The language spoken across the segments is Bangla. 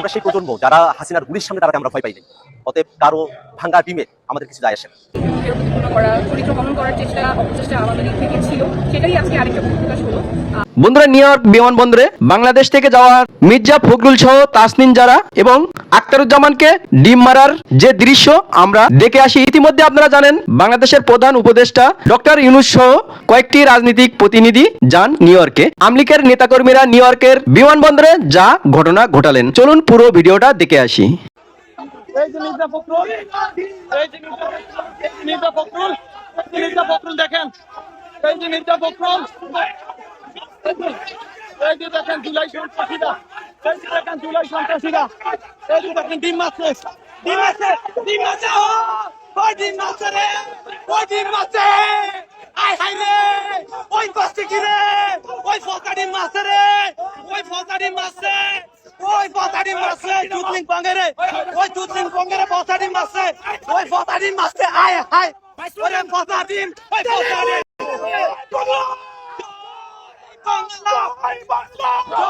আমরা সেই প্রজন্ম যারা হাসিনার গুলির সামনে দাঁড়াতে আমরা ভয় পাইনি অতএব কারও ভাঙ্গা ডিমে আমাদের কিছু যায় আসে বন্ধুরা, নিউ ইয়র্ক বিমানবন্দরে বাংলাদেশ থেকে যাওয়া মির্জা ফখরুল সহ তাসনিন যারা এবং আক্তারুজ্জামানকে ডিম মারার যে দৃশ্য আমরা দেখে আসি, ইতিমধ্যে আপনারা জানেন বাংলাদেশের প্রধান উপদেষ্টা ডক্টর ইউনুস সহ কয়েকটি রাজনৈতিক প্রতিনিধি যান নিউ ইয়র্কে। আমলিকের নেতাকর্মীরা নিউ ইয়র্কের বিমানবন্দরে যা ঘটনা ঘটালেন। চলুন পুরো ভিডিওটা দেখে আসি। দেখেন, এই যে এই যে দেখেন জুলাই এই যে দেখেন জুলাই সন্ত্রাসীরা, এই যে দেখেন ডিম মারছে ডিম মারছে ডিম মারছে ওই ডিম মারছে রে? ওই ডিম মারছে আয় হাই রে, ওই পাশে কি রে? ওই ফকা ডিম মারছে রে, ওই ফকা ডিম মারছে ওই ফকাডি মারছে দুধলিং পাঙ্গেরে ওই দুধলিং পাঙ্গেরে ফকাডি মারছে ওই ফকাডি মারছে আয় হায়, ওরে ফকাডি ওই ফকাডি বাংলা।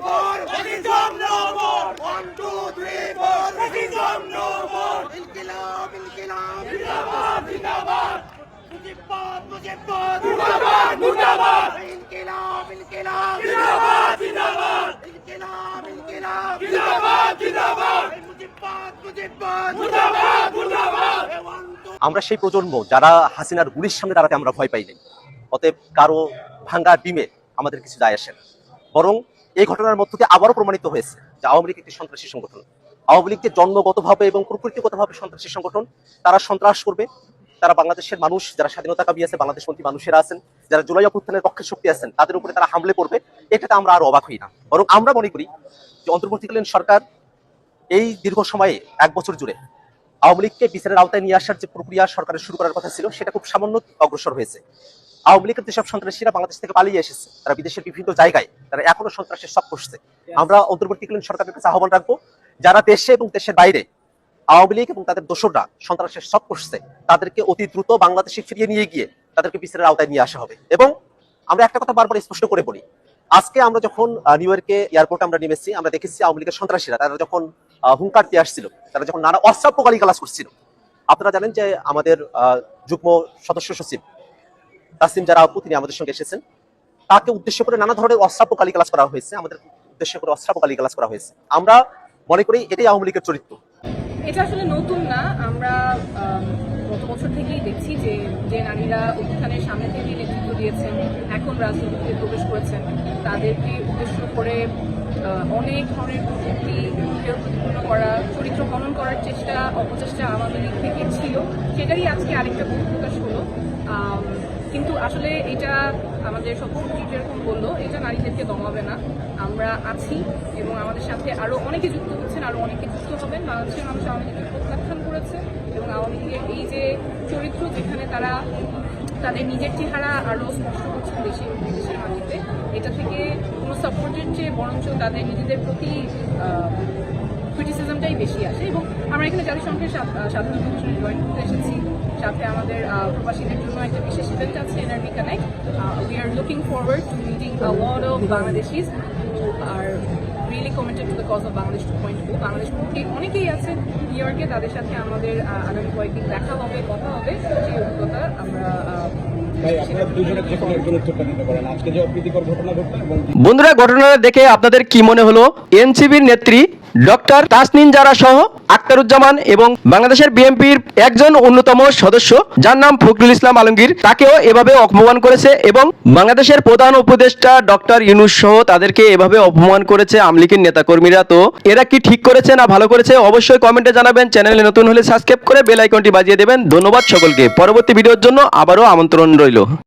আমরা সেই প্রজন্ম যারা হাসিনার গুলির সামনে দাঁড়াতে আমরা ভয় পাই নাই। অতএব কারও ভাঙ্গা ডিমে আমাদের কিছু যায় আসে না। বরং এই ঘটনার মধ্য দিয়ে আবারও প্রমাণিত হয়েছে যে আওয়ামী লীগ একটি সন্ত্রাসী সংগঠন। আওয়ামী লীগ যে জন্মগতভাবে এবং প্রকৃতিগতভাবে সন্ত্রাসী সংগঠন তারা সন্ত্রাস করবে তারা বাংলাদেশের মানুষ, যারা স্বাধীনতা কামী আছে বাংলাদেশপন্থী মানুষেরা আছেন, যারা জুলাই অভ্যুত্থানের পক্ষে শক্তি আছেন, তাদের উপরে তারা হামলে করবে এটাতে আমরা আর অবাক হই না। বরং আমরা মনে করি যে অন্তর্বর্তীকালীন সরকার এই দীর্ঘ সময়ে এক বছর জুড়ে আওয়ামী লীগকে বিচারের আওতায় নিয়ে আসার যে প্রক্রিয়া সরকারের শুরু করার কথা ছিল, সেটা খুব সামান্য অগ্রসর হয়েছে। আওয়ামী লীগের যেসব সন্ত্রাসীরা বাংলাদেশ থেকে পালিয়ে এসেছে, তারা বিদেশের বিভিন্ন জায়গায়, তারা এখনও সন্ত্রাসের সব করছে আমরা অন্তর্বর্তীকালীন সরকারের কাছে আহ্বান রাখব, যারা দেশে এবং দেশের বাইরে আওয়ামী লীগ এবং তাদের দোসররা, সন্ত্রাসের সব করছে, তাদেরকে অতি দ্রুত বাংলাদেশে ফিরিয়ে নিয়ে গিয়ে তাদেরকে বিচারের আওতায় নিয়ে আসা হবে। এবং আমরা একটা কথা বারবার স্পষ্ট করে বলি, আজকে আমরা যখন নিউ ইয়র্কে এয়ারপোর্টে আমরা নেমেছি, আমরা দেখেছি আওয়ামী লীগের সন্ত্রাসীরা, তারা যখন হুঙ্কার দিয়ে আসছিল, তারা যখন নানা অশ্রাব্য গালিগালাজ করছিল। আপনারা জানেন যে আমাদের যুগ্ম সদস্য সচিব তাসিম যারা আপু তিনি আমাদের সঙ্গে এসেছেন। তাকে উদ্দেশ্য করে নানা ধরনের অশ্রাব্য গালিগালাজ করা হয়েছে, আমাদের উদ্দেশ্য করে অশ্রাব্য গালিগালাজ করা হয়েছে। আমরা মনে করি এটাই আওয়ামী লীগের চরিত্র। এটা আসলে নতুন না। আমরা গত বছর থেকেই দেখছি যে যে নারীরা উত্থানের সামনে থেকে নেতৃত্ব দিয়েছেন, এখন রাজনীতিতে প্রবেশ করেছেন। তাদেরকে উদ্দেশ্য করে অনেক ধরনের প্রযুক্তি কেউ প্রতিপন্ন করা, চরিত্র হনন করার চেষ্টা, অপচেষ্টা আমাদের দিক থেকে ছিল। সেটাই আজকে আরেকটা প্রকাশ হলো। কিন্তু আসলে এটা আমাদের সবসময় যেরকম বলল, এটা নারীদেরকে দমাবে না। আমরা আছি এবং আমাদের সাথে আরও অনেকে যুক্ত হচ্ছেন আরও অনেকে যুক্ত হবেন। বাংলাদেশের মানুষ আওয়ামী লীগকে প্রত্যাখ্যান করেছে এবং আওয়ামী লীগের এই যে চরিত্র যেখানে তারা তাদের নিজের চেহারা আরও স্পষ্ট করছেন দেশে এবং বিদেশের মাটিতে, এটা থেকে কোনো সাপোর্টের চেয়ে বরঞ্চ তাদের নিজেদের প্রতি বেশি আসে এবং আমরা এখানে জাতিসংঘের সা- সাধারণ কমিশনে জয়েন করতে এসেছি। সাথে আমাদের প্রবাসীদের জন্য একটা বিশেষ ইভেন্ট আছে NRB connect we are looking forward to meeting a lot of Bangladeshis who are really committed to the cause of Bangladesh to point to Bangladesh অনেকেই আছে নিউ ইয়র্কে তাদের সাথে আমাদের আগামী কয়েকদিন দেখা হবে কথা হবে। সেই অভিজ্ঞতা আমরা বন্ধুরা ঘটনাটা দেখে আপনাদের কি মনে হলো? এনসিবির নেত্রী ডক্টর তাসনিন জারা সহ আক্তারুজ্জামান এবং বাংলাদেশের বিএনপির একজন অন্যতম সদস্য, যার নাম ফখরুল ইসলাম আলমগীর। তাকেও এভাবে অপমান করেছে এবং বাংলাদেশের প্রধান উপদেষ্টা ডক্টর ইউনুস সহ তাদেরকে এভাবে অপমান করেছে আমলিকের নেতাকর্মীরা। তো এরা কি ঠিক করেছে না ভালো করেছে অবশ্যই কমেন্টে জানাবেন। চ্যানেলে নতুন হলে সাবস্ক্রাইব করে বেল আইকনটি বাজিয়ে দেবেন। ধন্যবাদ সকলকে। পরবর্তী ভিডিওর জন্য আবারও আমন্ত্রণ রইল।